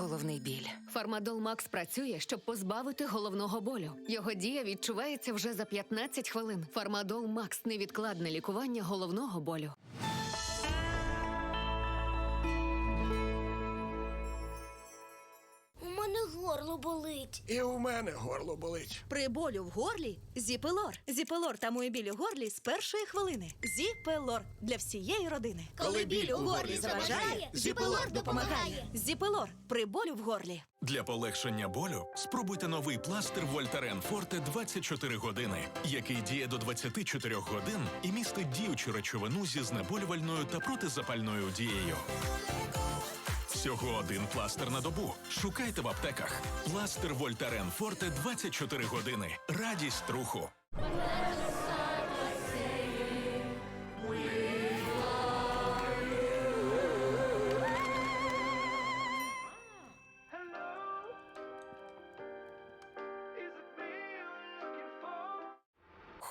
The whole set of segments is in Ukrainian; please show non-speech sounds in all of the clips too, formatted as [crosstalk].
головний біль. Фармадол Макс працює, щоб позбавити головного болю. Його дія відчувається вже за 15 хвилин. Фармадол Макс невідкладне лікування головного болю. Болить. І у мене горло болить. При болю в горлі Зіпелор. Зіпелор тамує біль у горлі з першої хвилини. Зіпелор для всієї родини. Коли біль у горлі заважає, Зіпелор допомагає. Зіпелор при болю в горлі. Для полегшення болю спробуйте новий пластир Вольтарен Форте 24 години, який діє до 24 годин і містить діючу речовину зі знеболювальною та протизапальною дією. Всього один пластир на добу. Шукайте в аптеках. Пластир Вольтарен Форте 24 години. Радість руху.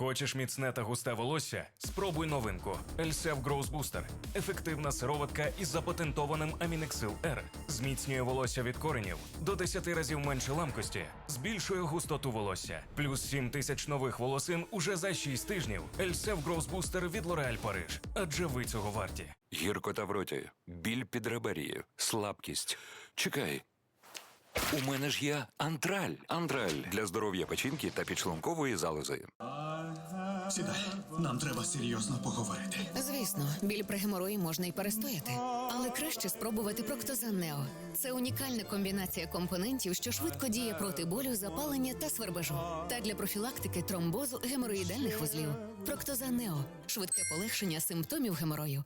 Хочеш міцне та густе волосся? Спробуй новинку Elsef Growth Booster. Ефективна сироватка із запатентованим Aminexil R. Зміцнює волосся від коренів до 10 разів менше ламкості, збільшує густоту волосся. Плюс 7 тисяч нових волосин уже за 6 тижнів. Elsef Growth Booster від L'Oreal Paris. Адже ви цього варті. Гіркота в роті, біль під реберією, слабкість. Чекай. У мене ж є антраль. Антраль для здоров'я печінки та підшлункової залози. Сідай, нам треба серйозно поговорити. Звісно, біль при геморої можна і перестояти, але краще спробувати Проктозан Нео. Це унікальна комбінація компонентів, що швидко діє проти болю, запалення та свербежу, та для профілактики тромбозу геморроїдальних вузлів. Проктозан Нео швидке полегшення симптомів геморою.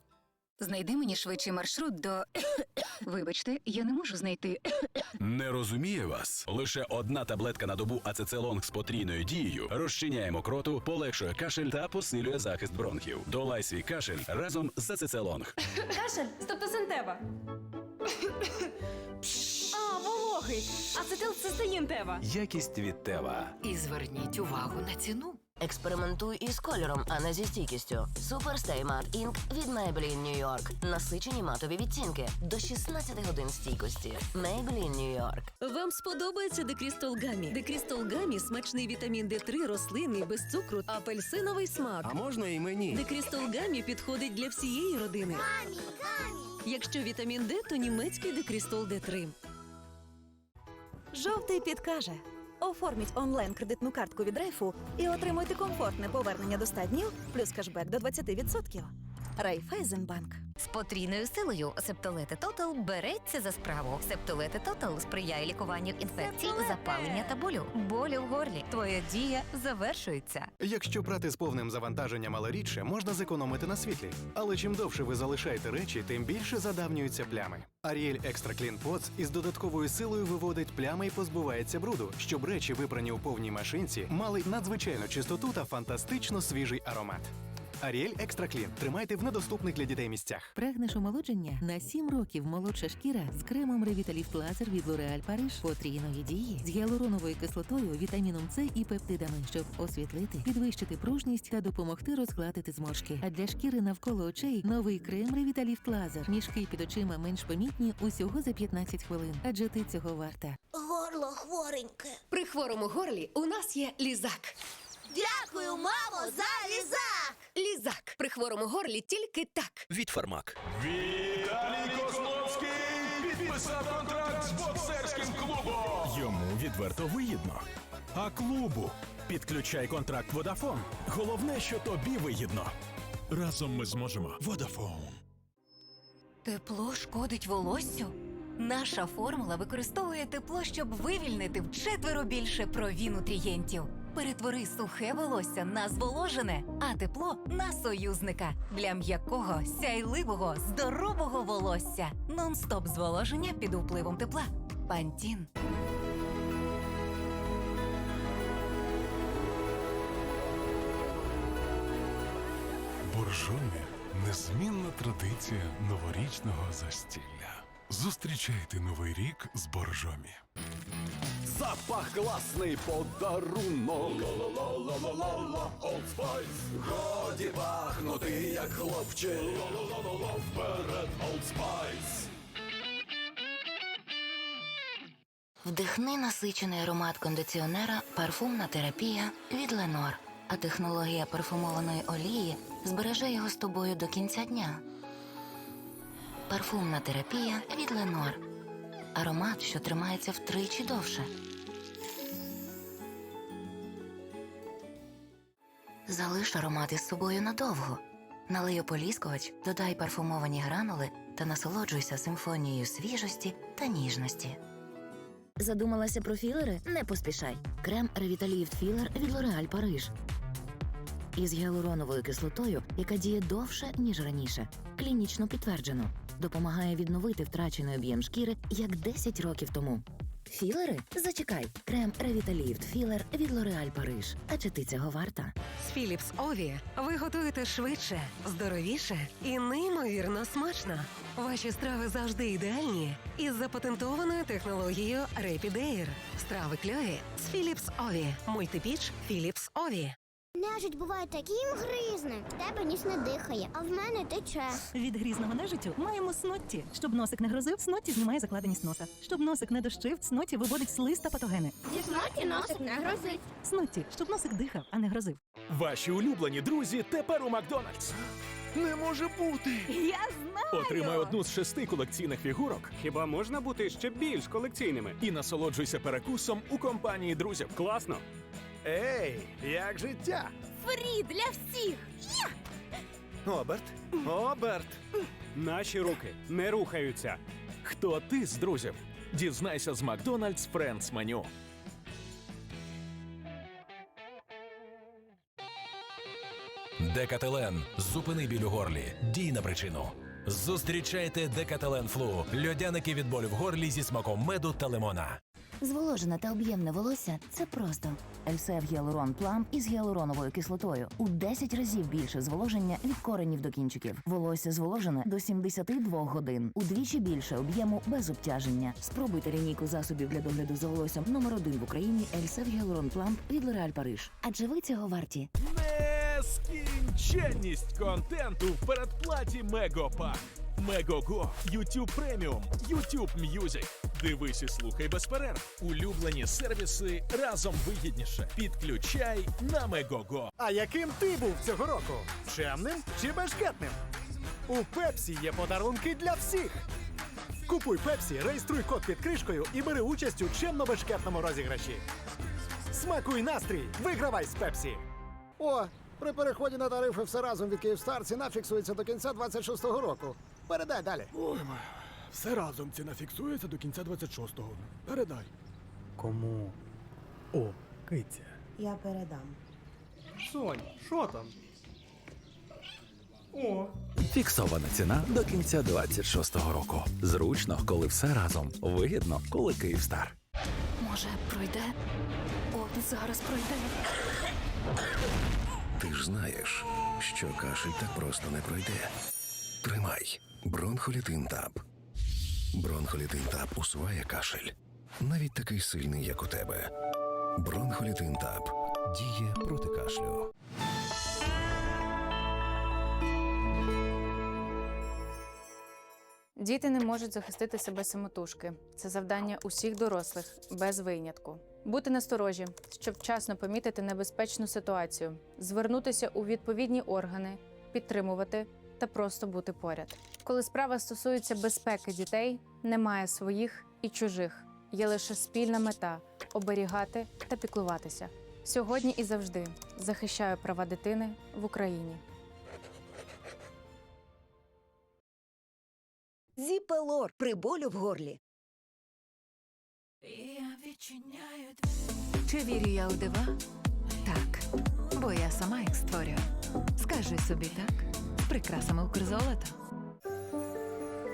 Знайди мені швидший маршрут до. [coughs] Вибачте, я не можу знайти. [coughs] Не розуміє вас. Лише одна таблетка на добу ацецелонг з потрійною дією розчиняє мокроту, полегшує кашель та посилює захист бронхів. Долай свій кашель разом з ацецелонг. [coughs] Кашель, стептосинтева. А, вологий. Ацетилцистеїн тева. Якість від Тева. І зверніть увагу на ціну. Експериментуй із кольором, а не зі стійкістю. Super Stay Matte Ink від Maybelline New York. Насичені матові відтінки до 16 годин стійкості. Maybelline New York. Вам сподобається Декрістол Гамі. Декрістол Гамі смачний вітамін Д3 рослинний без цукру, апельсиновий смак. А можна і мені? Декрістол Гамі підходить для всієї родини. Гамі, гамі. Якщо вітамін Д, то німецький Декрістол Д3. Жовтий підкаже. Оформіть онлайн кредитну картку від рейфу і отримуйте комфортне повернення до 100 днів плюс кешбек до 20%. Райфайзенбанк. З потрійною силою Септолети Тотал береться за справу. Септолети Тотал сприяє лікуванню інфекцій, запалення та болю. Болю в горлі. Твоя дія завершується. Якщо прати з повним завантаженням, але рідше, можна зекономити на світлі. Але чим довше ви залишаєте речі, тим більше задавнюються плями. Ariel Extra Clean Pots із додатковою силою виводить плями і позбувається бруду, щоб речі, випрані у повній машинці, мали надзвичайну чистоту та фантастично свіжий аромат. Extra Clean. тримайте в недоступних для дітей місцях. Прагнеш омолодження? На 7 років молодша шкіра з кремом Revitalift Laser від L'Oreal Paris потрійної дії з гіалуроновою кислотою, вітаміном С і пептидами, щоб освітлити, підвищити пружність та допомогти розгладити зморшки. А для шкіри навколо очей новий крем Revitalift Laser. Мішки під очима менш помітні усього за 15 хвилин. Адже ти цього варта. Горло хвореньке. При хворому горлі у нас є лізак. Дякую, мамо, за лізак! Хворому горлі тільки так. Від Фармак. Віталій Козловський підписав контракт з боксерським клубом. Йому відверто вигідно. А клубу підключай контракт Водафон. Головне, що тобі вигідно. Разом ми зможемо. Водафон. Тепло шкодить волоссю? Наша формула використовує тепло, щоб вивільнити вчетверо більше прові нутрієнтів. Перетвори сухе волосся на зволожене, а тепло на союзника для м'якого, сяйливого, здорового волосся. Нон-стоп зволоження під впливом тепла. Пантін. Боржомі незмінна традиція новорічного застілля. Зустрічайте новий рік з боржомі. Запах класний подарунок. Old Spice. Годі пахнути, як хлопчик. Вперед, Old Spice. Вдихни насичений аромат кондиціонера парфумна терапія від Ленор. А технологія парфумованої олії збереже його з тобою до кінця дня. Парфумна терапія від Ленор. Аромат, що тримається втричі довше. Залиш аромат із собою надовго. Налий ополіскувач, додай парфумовані гранули та насолоджуйся симфонією свіжості та ніжності. Задумалася про філери? Не поспішай. Крем Revitalift Filler від L'Oréal Париж. Із гіалуроновою кислотою, яка діє довше, ніж раніше. Клінічно підтверджено. Допомагає відновити втрачений об'єм шкіри як 10 років тому. Філери? Зачекай. Крем Revitalift Filler від L'Oréal Париж. А чи ти цього варта? З Філіпс Ові ви готуєте швидше, здоровіше і неймовірно смачно. Ваші страви завжди ідеальні із запатентованою технологією Rapid. Страви кльові з Філіпс Ові. Мультипіч Філіпс Ові. Нежить буває таким гризним. В тебе ніс не дихає, а в мене тече. Від грізного нежиттю маємо снотті. Щоб носик не грозив, снотті знімає закладеність носа. Щоб носик не дощив, снотті виводить слиз та патогени. Зі сноті носик не грозить. Снотті, щоб носик дихав, а не грозив. Ваші улюблені друзі тепер у Макдональдс. Не може бути. Я знаю! Отримай одну з шести колекційних фігурок. Хіба можна бути ще більш колекційними? І насолоджуйся перекусом у компанії друзів. Класно. Ей, як життя? Фрі для всіх. Оберт, Оберт. Наші руки не рухаються. Хто ти з друзів? Дізнайся з Макдональдс Friends меню. Декателен. Зупини біль у горлі. Дій на причину. Зустрічайте Декателен Флу. Льодяники від болю в горлі зі смаком меду та лимона. Зволожене та об'ємне волосся це просто. Ельсев Гіалурон Плам із гіалуроновою кислотою у 10 разів більше зволоження від коренів до кінчиків. Волосся зволожене до 72 годин. Удвічі більше об'єму без обтяження. Спробуйте лінійку засобів для догляду за волоссям номер один в Україні Ельсев Гіалурон Плам від L'Oréal Париж. Адже ви цього варті. Нескінченність контенту в передплаті Мегопак. Мегого, YouTube Premium, YouTube Music. Дивись і слухай без перерв. Улюблені сервіси разом вигідніше. Підключай на Мегого. А яким ти був цього року? Чемним чи бешкетним? У Пепсі є подарунки для всіх. Купуй Пепсі, реєструй код під кришкою і бери участь у чемно-бешкетному розіграші. Смакуй настрій! Вигравай з Пепсі! О, при переході на тарифи все разом від Київстар ціна фіксується до кінця 26-го року. Передай далі. Ой, ма, все разом ціна фіксується до кінця 26-го. Передай. Кому? О, киця. Я передам. Сонь, що там? О. Фіксована ціна до кінця 26-го року. Зручно, коли все разом. Вигідно, коли Київстар. Може, пройде? От зараз пройде. Ти ж знаєш, що кашель так просто не пройде. Тримай бронхолітин таб. Бронхолітин таб усуває кашель. Навіть такий сильний, як у тебе. Бронхолітин таб діє проти кашлю. Діти не можуть захистити себе самотужки. Це завдання усіх дорослих без винятку. Бути насторожі, щоб вчасно помітити небезпечну ситуацію, звернутися у відповідні органи, підтримувати та просто бути поряд. Коли справа стосується безпеки дітей, немає своїх і чужих. Є лише спільна мета оберігати та піклуватися. Сьогодні і завжди захищаю права дитини в Україні. Зіпелор при болю в горлі. Чи вірю я у дива? Так, бо я сама їх створюю. Скажи собі так, з прикрасами Укрзолота.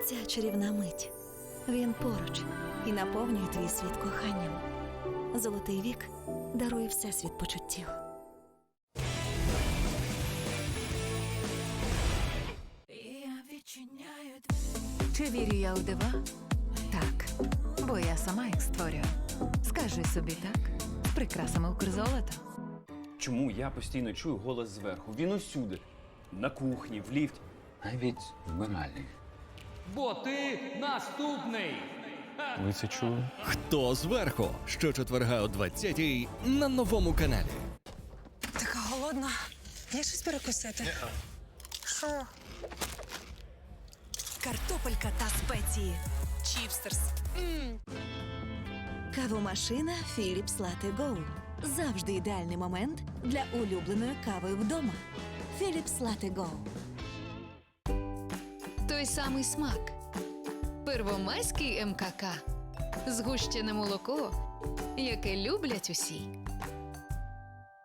Ця чарівна мить. Він поруч і наповнює твій світ коханням. Золотий вік дарує всесвіт почуттів. Чи вірю я у дива? Так, бо я сама їх створюю. Скажи собі так, з прикрасами Укрзолота. Чому я постійно чую голос зверху? Він усюди. На кухні, в ліфті, навіть в банальних. Бо ти наступний. Ви це чули? Хто зверху? Щочетверга о 20-й на новому каналі. Така голодна. Є щось перекусити? Що? Картопелька та спеції. Чіпстерс. Кавомашина Philips Latte Go. Завжди ідеальний момент для улюбленої кави вдома. Philips Latte Go. Той самий смак. Первомайський МКК. Згущене молоко, яке люблять усі.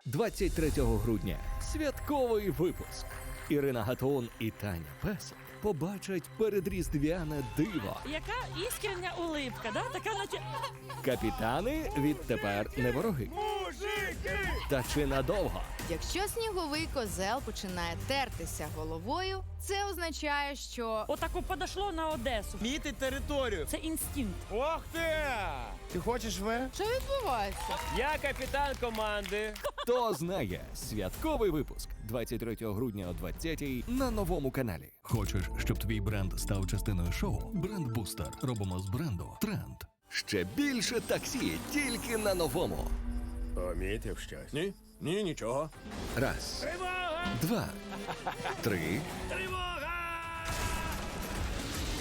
23 грудня святковий випуск. Ірина Гатон і Таня Песик побачать передріздвяне диво. Яка іскрення улипка, да? Така наче. Капітани відтепер не вороги. Мужики! Та чи надовго? Якщо сніговий козел починає тертися головою, це означає, що Отако подошло на Одесу. Міти територію. Це інстинкт. Ох ти! Ти хочеш ви? що відбувається? Я капітан команди. Хто знає святковий випуск 23 грудня о 20-й на новому каналі. Хочеш, щоб твій бренд став частиною шоу? Бренд Бустер. Робимо з бренду тренд. Ще більше таксі тільки на новому. Помітив щось? Ні, ні, нічого. Раз, Тривога! два, три, Тривога!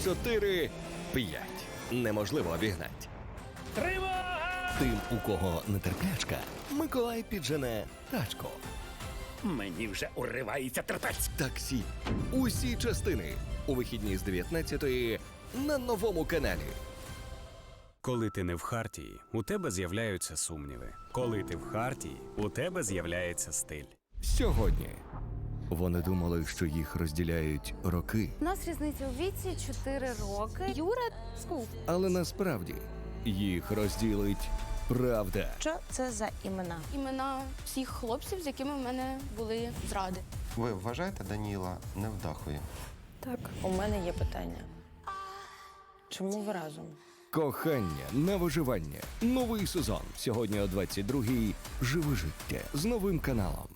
чотири, п'ять. Неможливо обігнать. Тривога! Тим, у кого нетерплячка, Миколай піджене тачку. Мені вже уривається терпець. Таксі. Усі частини у вихідні з 19-ї на новому каналі. Коли ти не в хартії, у тебе з'являються сумніви. Коли ти в хартії, у тебе з'являється стиль. Сьогодні вони думали, що їх розділяють роки, У нас різниця у віці 4 роки. Юра скуп. але насправді їх розділить правда. Що це за імена? Імена всіх хлопців, з якими в мене були зради. Ви вважаєте Даніла невдахою? Так, у мене є питання. Чому ви разом? Кохання на виживання. Новий сезон. Сьогодні о 22-й. Живе життя з новим каналом.